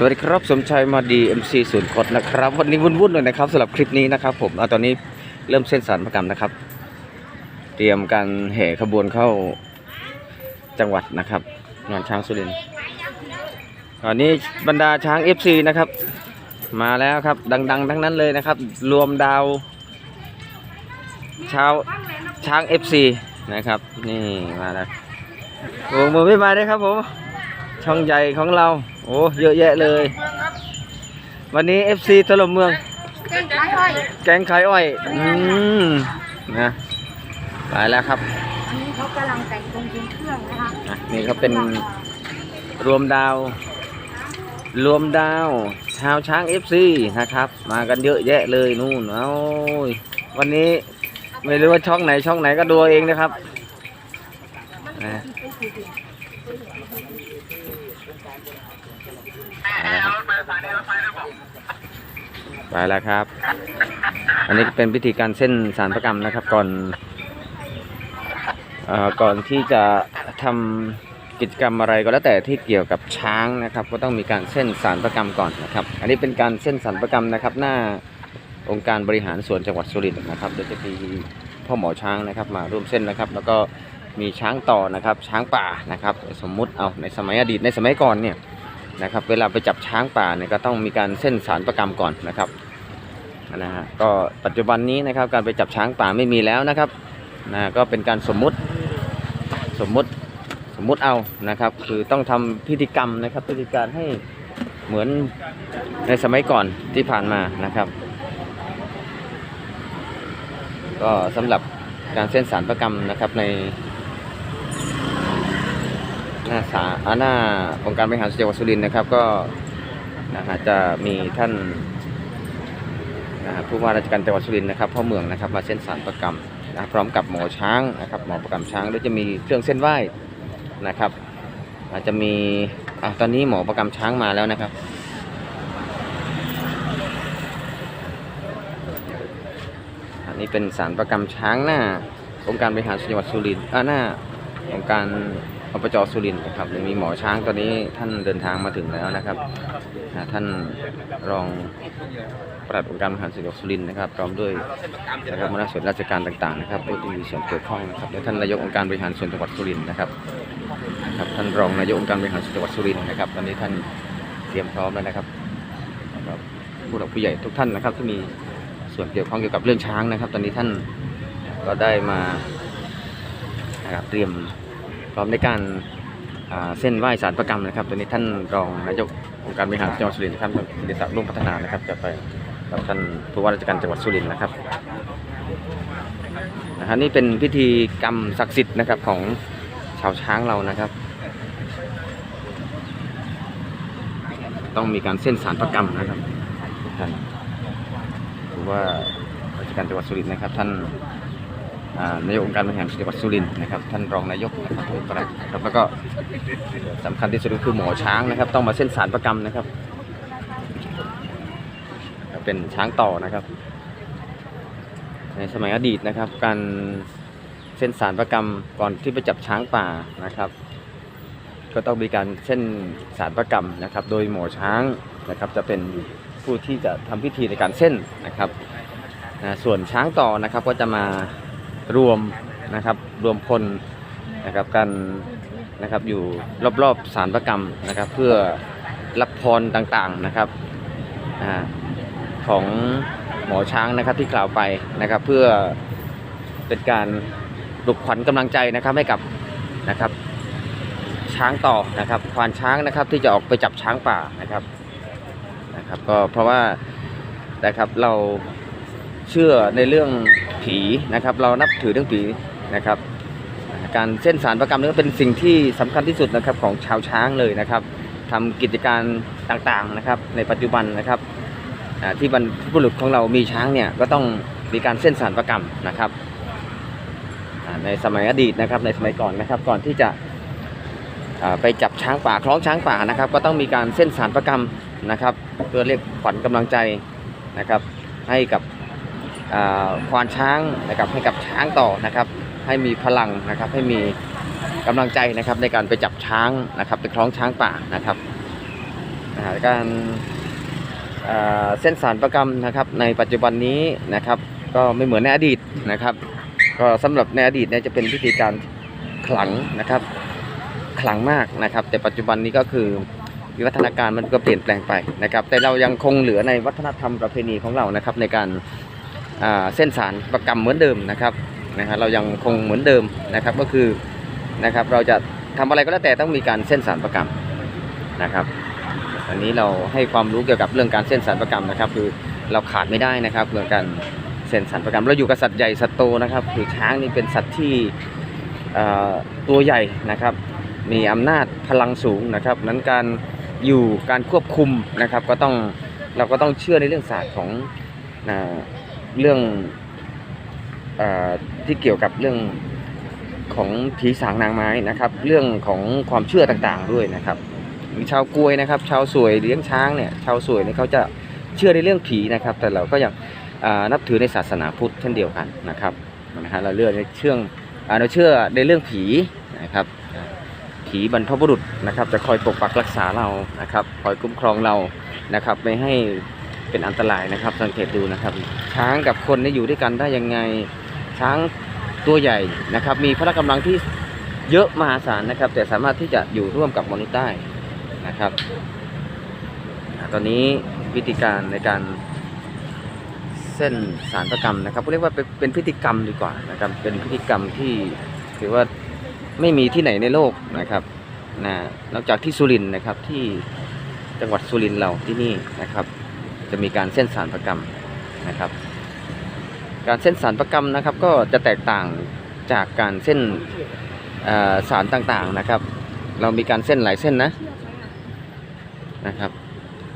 สวัสดีครับสมชัยมาดี MC ศูนย์กดนะครับ วันนี้วุ่นๆหน่อยนะครับสำหรับคลิปนี้นะครับ ผมเอาตอนนี้เริ่มเส้นสารประกรรมนะครับ เตรียมการแห่ขบวนเข้าจังหวัดนะครับงานช้างสุรินทร์ตอนนี้บรรดาช้าง FC นะครับ มาแล้วครับ ดัง ๆ ทั้งนั้นเลยนะครับ รวมดาวชาวช้าง FC นะครับ นี่มาแล้วโอ้มือไม่มาด้วยครับผมช่องใหญ่ของเรา โอ้เยอะแยะเลย วันนี้ FC ถล่มเมืองเส้นขายอ้อยแกงขายอ้อย อืมนะไปแล้วครับอันนี้เขากำลังแต่งตรงเป็นเครื่องนะคะอะนี่เขาเป็นรวมดาว รวมดาว ชาวช้าง FC นะครับ มากันเยอะแยะเลยนู่นเอาวันนี้ไม่รู้ว่าช่องไหนช่องไหนก็ดูเอาเองนะครับนะ ไปแล้วครับ อันนี้เป็นพิธีการเส้นสารประกรรมนะครับ ก่อนอ่อก่อนที่จะทำกิจกรรมอะไรก็แล้วแต่ที่เกี่ยวกับช้างนะครับ ก็ต้องมีการเส้นสารประกรรมก่อนนะครับ อันนี้เป็นการเส้นสารประกรรมนะครับ หน้าองค์การบริหารส่วนจังหวัดสุรินทร์นะครับโดยจะมีพ่อหมอช้างนะครับ มาร่วมเส้นนะครับ แล้วก็ มีช้างต่อนะครับ ช้างป่านะครับ สมมุติเอาในสมัยอดีตในสมัยก่อนเนี่ยนะครับ เวลาไปจับช้างป่าเนี่ยก็ต้องมีการเส้นสารประกรรมก่อนนะครับนะฮะก็ปัจจุบันนี้นะครับการไปจับช้างป่าไม่มีแล้วนะครับนะก็เป็นการสมมุติสมมุติสมมุติเอานะครับ คือต้องทำพิธีกรรมนะครับพิธีการให้เหมือนในสมัยก่อนที่ผ่านมานะครับ ก็สำหรับการเส้นสารประกรรมนะครับใน หน้าสาอาหน้าองค์การบริหารส่วนจังหวัดสุรินทร์นะครับ ก็นะฮะจะมีท่านนะฮะผู้ว่าราชการจังหวัดสุรินทร์นะครับพ่อเมืองนะครับมาเส้นสารประกรรมนะพร้อมกับหมอช้างนะครับหมอประกำช้างแล้วจะมีเครื่องเส้นไหว้นะครับ อาจจะมีอะตอนนี้หมอประกำช้างมาแล้วนะครับอันนี้เป็นสารประกำช้างหน้าองค์การบริหารส่วนจังหวัดสุรินทร์อ่าหน้าองค์การ อบจสุรินทร์นะครับมีหมอช้างตอนนี้ท่านเดินทางมาถึงแล้วนะครับท่านรองปลัดองค์การบริหารส่วนจังหวัดสุรินทร์นะครับพร้อมด้วยนะครับคณะส่วนราชการต่างๆนะครับผู้ที่มีส่วนเกี่ยวข้องนะครับและท่านนายกองค์การบริหารส่วนจังหวัดสุรินทร์นะครับครับท่านรองนายกองค์การบริหารส่วนจังหวัดสุรินทร์นะครับ ตอนนี้ท่านเตรียมพร้อมแล้วนะครับครับผู้หลักผู้ใหญ่ทุกท่านนะครับที่มีส่วนเกี่ยวข้องเกี่ยวกับเรื่องช้างนะครับ ตอนนี้ท่านก็ได้มานะครับเตรียม ร้อมในการเส้นไหว้สารประกรรมนะครับตอนนี้ท่านรองนายกองค์การบริหารจังหวัดสุรินทร์นะครับท่านกิติศักดิ์ร่วมพัฒนานะครับ จะไปกับท่านผู้ว่าราชการจังหวัดสุรินทร์นะครับนะฮะนี่เป็นพิธีกรรมศักดิ์สิทธิ์นะครับของชาวช้างเรานะครับ ต้องมีการเส้นสารประกรรมนะครับท่านหรือว่าราชการจังหวัดสุรินทร์นะครับ ท่าน นายกองค์การบริหารส่วนจังหวัดสุรินทร์นะครับท่านรองนายกนะครับโดยปรครับแล้วก็สำคัญที่สุดก็คือหมอช้างนะครับ ต้องมาเส้นสารประกรรมนะครับ เป็นช้างต่อนะครับ ในสมัยอดีตนะครับ การเส้นสารประกรรมก่อนที่ไปจับช้างป่านะครับ ก็ต้องมีการเส้นสารประกรรมนะครับ โดยหมอช้างนะครับจะเป็นผู้ที่จะทำพิธีในการเส้นนะครับส่วนช้างต่อนะครับก็จะมา รวมนะครับรวมพลนะครับกันนะครับอยู่รอบๆสารประกรรมนะครับ เพื่อรับพรต่างๆนะครับอของหมอช้างนะครับที่กล่าวไปนะครับ เพื่อเป็นการปลุกขวัญกำลังใจนะครับให้กับนะครับ ช้างต่อนะครับควานช้างนะครับที่จะออกไปจับช้างป่านะครับนะครับ ก็เพราะว่านะครับเราเชื่อในเรื่อง ผีนะครับ เรานับถือเรื่องผีนะครับ การเส้นสารประกรรมนี่ก็เป็นสิ่งที่สำคัญที่สุดนะครับของชาวช้างเลยนะครับทำกิจการต่างๆนะครับ ในปัจจุบันนะครับที่บรรพบุรุษของเรามีช้างเนี่ยก็ต้องมีการเส้นสารประกรรมนะครับในสมัยอดีตนะครับในสมัยก่อนนะครับ ก่อนที่จะไปจับช้างป่าคล้องช้างป่านะครับ ก็ต้องมีการเส้นสารประกรรมนะครับ เพื่อเรียกขวัญกำลังใจนะครับ ให้กับ ควานช้างนะครับให้กับช้างต่อนะครับ ให้มีพลังนะครับให้มีกำลังใจนะครับในการไปจับช้างนะครับไปคล้องช้างป่านะครับการเส้นสารประกรรมนะครับในปัจจุบันนี้นะครับก็ไม่เหมือนในอดีตนะครับ ก็สำหรับในอดีตเนี่ยจะเป็นพิธีการขลังนะครับขลังมากนะครับ แต่ปัจจุบันนี้ก็คือวิวัฒนาการมันก็เปลี่ยนแปลงไปนะครับ แต่เรายังคงเหลือในวัฒนธรรมประเพณีของเรานะครับในการ เส้นสารประกรรมเหมือนเดิมนะครับนะฮะเรายังคงเหมือนเดิมนะครับก็คือนะครับเราจะทำอะไรก็แล้วแต่ต้องมีการเส้นสารประกรรมนะครับอันนี้เราให้ความรู้เกี่ยวกับเรื่องการเส้นสารประกรรมนะครับ คือเราขาดไม่ได้นะครับเรื่องการเส้นสารประกรรมเราอยู่กับสัตว์ใหญ่สัตว์โตนะครับคือช้างนี่เป็นสัตว์ที่ตัวใหญ่นะครับ มีอำนาจพลังสูงนะครับนั้นการอยู่การควบคุมนะครับ ก็ต้องเราก็ต้องเชื่อในเรื่องศาสตร์ของ เรื่องอที่เกี่ยวกับเรื่องของผีสางนางไม้นะครับ เรื่องของความเชื่อต่างๆด้วยนะครับมีชาวกลวยนะครับ ชาวสวยเลี้ยงช้างเนี่ยชาวสวยเนี่ยเขาจะเชื่อในเรื่องผีนะครับ แต่เราก็ยังนับถือในศาสนาพุทธเช่นเดียวกันนะครับนะฮะเราเลือกในเชื่องเราเชื่อในเรื่องผีนะครับผีบรรพบุรุษนะครับ จะคอยปกปักรักษาเรานะครับ คอยคุ้มครองเรานะครับ ไม่ให้ เป็นอันตรายนะครับ สังเกตดูนะครับ ช้างกับคนนี่อยู่ด้วยกันได้ยังไง ช้างตัวใหญ่นะครับ มีพละกำลังที่เยอะมหาศาลนะครับ แต่สามารถที่จะอยู่ร่วมกับมนุษย์ได้นะครับ ตอนนี้วิธีการในการเส้นสารประกรรมนะครับเรียกว่าเป็นเป็นพิธีกรรมดีกว่านะครับ เป็นพิธีกรรมที่ถือว่าไม่มีที่ไหนในโลกนะครับนะนอกจากที่สุรินทร์นะครับที่จังหวัดสุรินทร์เราที่นี่นะครับ จะมีการเส้นสารประกรรมนะครับ การเส้นสารประกรรมนะครับ ก็จะแตกต่างจากการเส้นสารต่างๆนะครับ เรามีการเส้นหลายเส้นนะนะครับ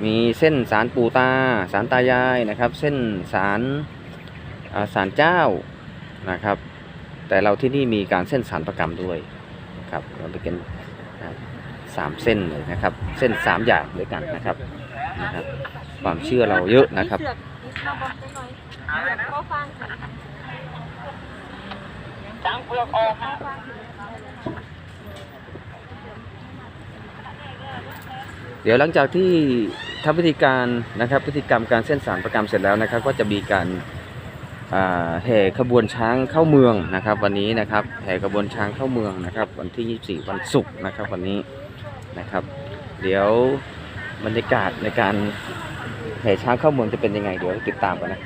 มีเส้นสารปูตา สารตายายนะครับ เส้นสารสารเจ้านะครับ แต่เราที่นี่มีการเส้นสารประกรรมด้วยนะครับเราไปกันสามเส้นเลยนะครับ เส้นสามอย่างด้วยกันนะครับนะครับ ความเชื่อเราเยอะนะครับเสือกนิดมาบอกได้หน่อยก็ฟังค่ะเดี๋ยวหลังจากที่ทำพิธีการนะครับพิธีกรรมการเส้นสารประกรรมเสร็จแล้วนะครับ ก็จะมีการแห่ขบวนช้างเข้าเมืองนะครับ วันนี้นะครับแห่ขบวนช้างเข้าเมืองนะครับ วันที่ 24 วันศุกร์นะครับวันนี้นะครับ เดี๋ยวบรรยากาศในการ แห่ช้างเข้าเมืองจะเป็นยังไงเดี๋ยวติดตามกันนะ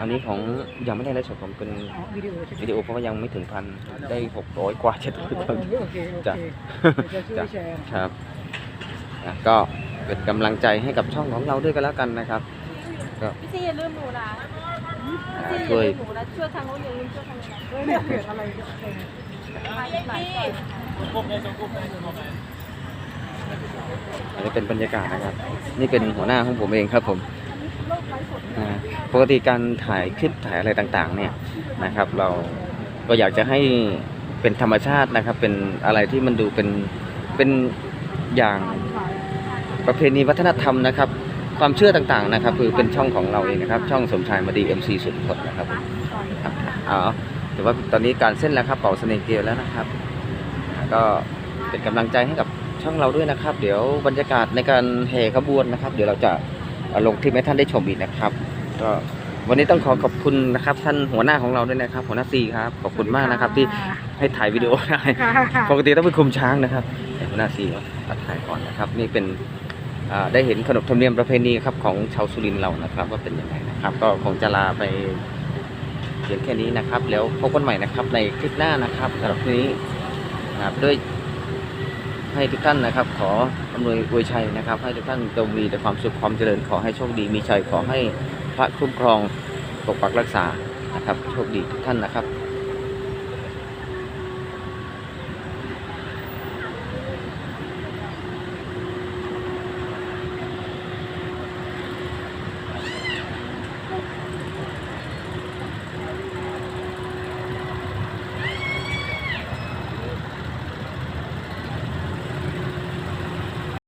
อันนี้ของยังไม่ได้ไลฟ์สดผมเป็นวิดีโอเพราะว่ายังไม่ถึงพันได้600กว่า700กว่าเคโอเคโอเคจ้ะเดี๋ยวจะช่วยแชร์ครับก็เป็นกำลังใจให้กับช่องของเราด้วยกันแล้วกันนะครับก็พี่ซีอย่าลืมหนูนะช่วยหนูนะช่วยทางโน้นอย่าลืมช่วยทางนี้นะเออเนี่ยเพจอะไรจะแชร์ อันนี้เป็นบรรยากาศนะครับ นี่เป็นหัวหน้าของผมเองครับผมปกติการถ่ายคลิปถ่ายอะไรต่างๆ เนี่ยนะครับ เราก็อยากจะให้เป็นธรรมชาตินะครับ เป็นอะไรที่มันดูเป็นเป็นอย่างประเพณีวัฒนธรรมนะครับ ความเชื่อต่างๆนะครับ คือเป็นช่องของเราเองนะครับ ช่องสมชายมาดี MC สุดคนนะครับผมครับเอาแต่ว่าตอนนี้การเส้นแล้วครับเป่าเสน่ห์เกลียวแล้วนะครับ ก็เป็นกำลังใจให้กับ ช่องเราด้วยนะครับ เดี๋ยวบรรยากาศในการแห่ขบวนนะครับ เดี๋ยวเราจะเอาลงคลิปให้ท่านได้ชมอีกนะครับ ก็วันนี้ต้องขอขอบคุณนะครับ ท่านหัวหน้าของเราด้วยนะครับ หัวหน้าซีครับขอบคุณมากนะครับ ที่ให้ถ่ายวิดีโอได้ค่ะค่ะปกติต้องไปคุมช้างนะครับแต่หัวหน้าซีก็ตัดถ่ายก่อนนะครับ นี่เป็นอ่าได้เห็นขนบธรรมเนียมประเพณีครับของชาวสุรินทร์เรานะครับว่าเป็นยังไงนะครับ ก็คงจะลาไปเพียงแค่นี้นะครับ แล้วพบกันใหม่นะครับในคลิปหน้านะครับสำหรับวันนี้นะครับด้วย ให้ทุกท่านนะครับ ขออำนวยอวยชัยนะครับ ให้ทุกท่านจงมีแต่ความสุขความเจริญขอให้โชคดีมีชัยขอให้พระคุ้มครองปกปักรักษานะครับโชคดีทุกท่านนะครับ